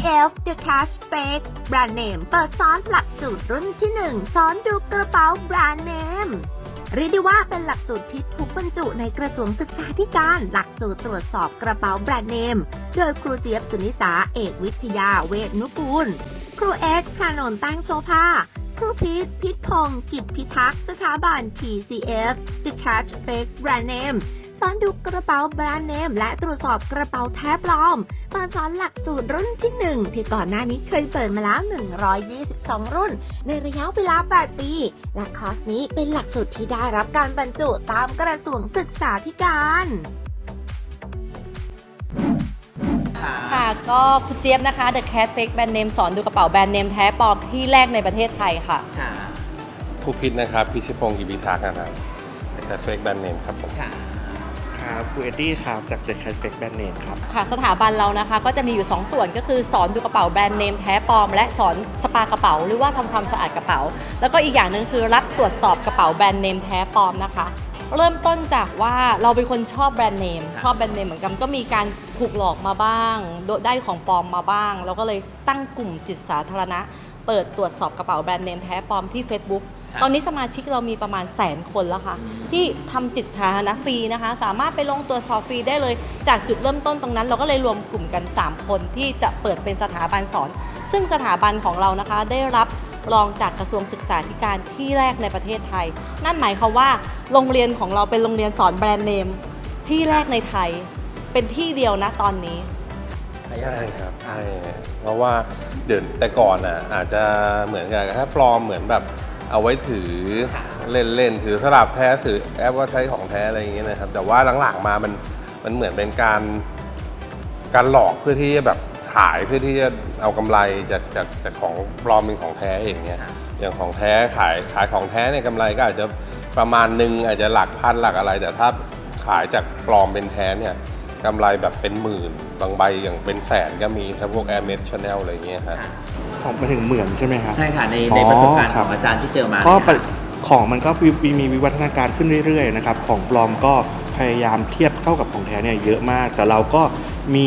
Cash Fake แบรนด์เนมเปิดสอนหลักสูตรรุ่นที่ 1 สอนดูกระเป๋าแบรนด์เนมเรียกได้ว่าเป็นหลักสูตรที่ถูกบรรจุในกระทรวงศึกษาธิการ หลักสูตรตรวจสอบกระเป๋าแบรนด์เนม โดยครูเจี๊ยบสุนิสาเอกวิทยาเวทนุกูล ครูเอสชานน์ตั้งโซภา ครูพีทพิทพงกิจพิทักษ์สถาบัน TCF The Catch Fake Brand Name สอนดูกระเป๋าแบรนด์เนม และตรวจสอบกระเป๋าแท้ปลอมเปิดสอนหลักสูตรรุ่นที่ 1 ที่ก่อนหน้านี้เคยเปิดมาแล้ว 122 รุ่น ในระยะเวลา 8 ปี และคอร์สนี้เป็นหลักสูตรที่ได้รับการบรรจุตามกระทรวงศึกษาธิการ ค่ะ ก็คุณเจี๊ยบนะคะ The Cat Fake Brand Name สอนดูกระเป๋าแบรนด์เนมแท้ปลอมที่แรกในประเทศไทยค่ะ ค่ะครูพิษนะครับ พิชิพงศ์กิบิทักษ์นะครับแต่เฟกแบรนด์เนมครับผมค่ะ ครับครูเอ็ดดี้ครับจากเจ็ดแคทเฟกแบรนด์เนมครับ ค่ะ สถาบันเรานะคะก็จะมีอยู่ 2 ส่วนก็คือสอนดูกระเป๋าแบรนด์เนมแท้ปลอม และสอนสปากระเป๋า หรือว่าทำความสะอาดกระเป๋า แล้วก็อีกอย่างหนึ่งคือรับตรวจสอบกระเป๋าแบรนด์เนมแท้ปลอมนะคะ เริ่มต้นจากว่าเราเป็นคนชอบแบรนด์เนมชอบแบรนด์เนมเหมือนกันก็มีการถูกหลอกมาบ้างโดได้ของปลอมมาบ้าง เราก็เลยตั้งกลุ่มจิตสาธารณะ เปิดตรวจสอบกระเป๋าแบรนด์เนมแท้ปลอมที่ Facebook ครับตอนนี้สมาชิกเรามีประมาณแสนคนแล้วค่ะ ที่ทำจิตสาธารณะฟรีนะคะ สามารถไปลงตรวจสอบฟรีได้เลย จากจุดเริ่มต้นตรงนั้น เราก็เลยรวมกลุ่มกัน 3 คนที่จะเปิดเป็นสถาบันสอน ซึ่งสถาบันของเรานะคะได้รับ รองจากกระทรวงศึกษาธิการที่แรกในประเทศไทย นั่นหมายความว่าโรงเรียนของเราเป็นโรงเรียนสอนแบรนด์เนมที่แรกในไทย เป็นที่เดียวนะตอนนี้ใช่ครับใช่เพราะว่าเดี๋ยวแต่ก่อนอะอาจจะเหมือนกับแค่ปลอมเหมือนแบบเอาไว้ถือเล่นเล่นๆถือสลับแท้ถือแอปว่าใช้ของแท้อะไรอย่างเงี้ยนะครับแต่ว่าหลังๆมามันมันเหมือนเป็นการการหลอกเพื่อที่จะแบบ ขายเพื่อที่จะเอากำไรจากจากจากของปลอมเป็นของแท้อย่างเงี้ยค่ะอย่างของแท้ขายขายของแท้เนี่ยกำไรก็อาจจะประมาณหนึ่งอาจจะหลักพันหลักอะไร แต่ถ้าขายจากปลอมเป็นแท้เนี่ยกำไรแบบเป็นหมื่น บางใบอย่างเป็นแสนก็มีครับพวก Air m e d Chanel อะไรเงี้ยฮะค่ะของมาถึงเหมือนใช่ไหมครับใช่ค่ะในอ๋อในประสบการณ์คขรัอบงอาจารย์ที่เจอมาก็เนี่ยปะค่ะของมันก็มีมีวิวัฒนาการขึ้นเรื่อยๆนะครับของปลอมก็ พยายามเทียบเข้ากับของแท้เนี่ยเยอะมาก แต่เราก็มี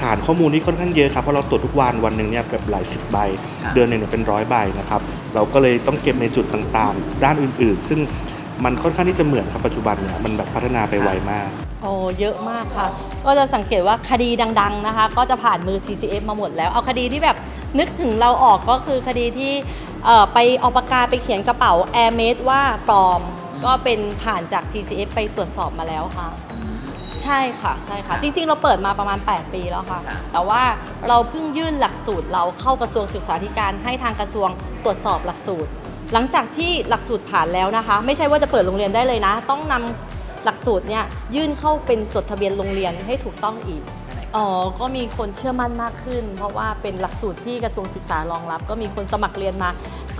ฐานข้อมูลที่ค่อนข้างเยอะครับเพราะเราตรวจทุกวันวันหนึ่งเนี่ยแบบหลายสิบใบครับเดือนหนึ่งเนี่ยเป็นร้อยใบนะครับเราก็เลยต้องเก็บในจุดต่างๆ ด้านอื่นๆ ซึ่งมันค่อนข้างที่จะเหมือนครับปัจจุบันเนี่ยมันแบบพัฒนาไปไวมาก โอ้เยอะมากค่ะ ก็จะสังเกตว่าคดีดัง ๆนะคะ ก็จะผ่านมือ TCF มาหมดแล้ว เอาคดีที่แบบนึกถึงเราออกก็คือคดีที่เอ่อไปเอาปากกาไปเขียนกระเป๋า Air m a d e ว่าปลอม ก็เป็นผ่านจาก TCF ไปตรวจสอบมาแล้วค่ะ ใช่ค่ะใช่ค่ะ จริง ๆ เราเปิดมาประมาณ 8 ปีแล้วค่ะค่ะ แต่ว่าเราเพิ่งยื่นหลักสูตรเราเข้ากระทรวงศึกษาธิการให้ทางกระทรวงตรวจสอบหลักสูตร หลังจากที่หลักสูตรผ่านแล้วนะคะ ไม่ใช่ว่าจะเปิดโรงเรียนได้เลยนะ ต้องนำหลักสูตรเนี่ยยื่นเข้าเป็นจดทะเบียนโรงเรียนให้ถูกต้องอีกอ๋อ ก็มีคนเชื่อมั่นมากขึ้น เพราะว่าเป็นหลักสูตรที่กระทรวงศึกษารองรับ ก็มีคนสมัครเรียนมา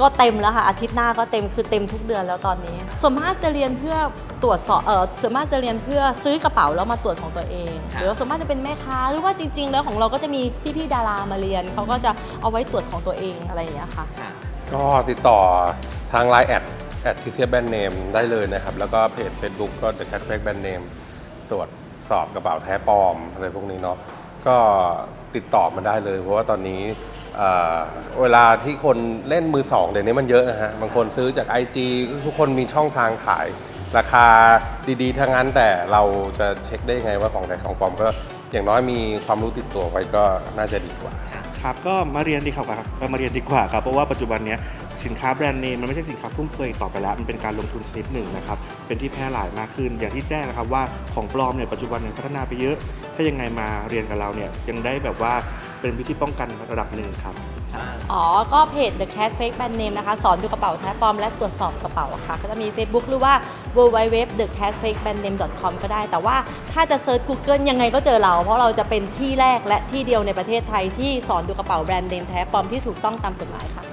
ก็เต็มแล้วค่ะอาทิตย์หน้าก็เต็มคือเต็มทุกเดือนแล้วตอนนี้ ส่วนมากจะเรียนเพื่อตรวจสอบเออส่วนมากจะเรียนเพื่อซื้อกระเป๋าแล้วมาตรวจของตัวเองครับหรือว่าส่วนมากจะเป็นแม่ค้าหรือว่าจริง ๆ แล้วของเราก็จะมีพี่ๆดารามาเรียนเขาก็จะเอาไว้ตรวจของตัวเองอะไรอย่างเงี้ยค่ะค่ะก็ติดต่อทาง Line แอดแอดทีเซียแบรนด์เนมได้เลยนะครับ แล้วก็เพจ Facebook ก็ The Cat Fake Brand Name ตรวจสอบกระเป๋าแท้ปลอมอะไรพวกนี้เนาะ ก็ติดต่อมาได้เลย เพราะว่าตอนนี้เเวลาที่คนเล่นมือสองเดี๋ยวนี้มันเยอะฮะบางคนซื้อจาก IG ทุกคนมีช่องทางขาย ราคาดีๆทั้งนั้นแต่เราจะเช็คได้ยังไงว่าของแท้ของปลอมก็อย่างน้อยมีความรู้ติดตัวไว้ก็น่าจะดีกว่า ครับก็มาเรียนดีกว่าครับมาเรียนดีกว่าครับเพราะว่าปัจจุบันเนี้ย สินค้าแบรนด์เนมมันไม่ใช่สินค้าฟุ่มเฟือยต่อไปแล้ว มันเป็นการลงทุนชนิดหนึ่งนะครับ เป็นที่แพร่หลายมากขึ้น อย่างที่แจ้งนะครับว่าของปลอมเนี่ยปัจจุบันเนี่ยพัฒนาไปเยอะ ถ้ายังไงมาเรียนกับเราเนี่ยยังได้แบบว่าเป็นวิธีป้องกันระดับหนึ่งครับ อ๋อ ก็เพจ The Cat Fake Brand Name นะคะ สอนดูกระเป๋าแท้ปลอมและตรวจสอบกระเป๋าค่ะ ก็จะมี Facebook หรือว่า www the cat fake brand name com ก็ได้ แต่ว่าถ้าจะเซิร์ช Google ยังไงก็เจอเรา เพราะเราจะเป็นที่แรกและที่เดียวในประเทศไทยที่สอนดูกระเป๋าแบรนด์เนมแท้ปลอมที่ถูกต้องตามกฎหมายค่ะ